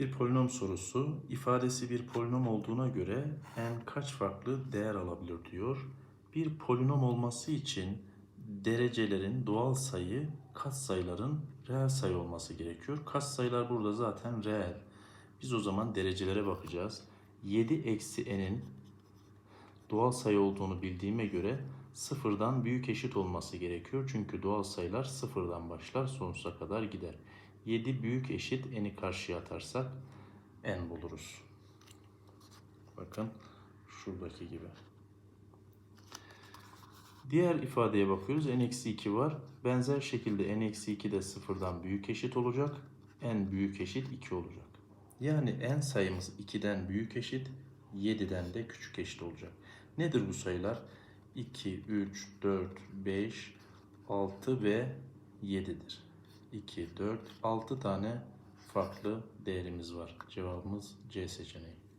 Bir polinom sorusu. ifadesi bir polinom olduğuna göre n kaç farklı değer alabilir diyor. Bir polinom olması için derecelerin doğal sayı katsayıların reel sayı olması gerekiyor. Katsayılar burada zaten reel. Biz o zaman derecelere bakacağız. 7 eksi n'in doğal sayı olduğunu bildiğime göre sıfırdan büyük eşit olması gerekiyor. Çünkü doğal sayılar sıfırdan başlar sonsuza kadar gider. 7 büyük eşit n'i karşıya atarsak n buluruz. Bakın şuradaki gibi. Diğer ifadeye bakıyoruz. n-2 var. Benzer şekilde n-2 de sıfırdan büyük eşit olacak. n büyük eşit 2 olacak. Yani n sayımız 2'den büyük eşit, 7'den de küçük eşit olacak. Nedir bu sayılar? 2, 3, 4, 5, 6 ve 7'dir. 2, 4, 6 tane farklı değerimiz var. Cevabımız C seçeneği.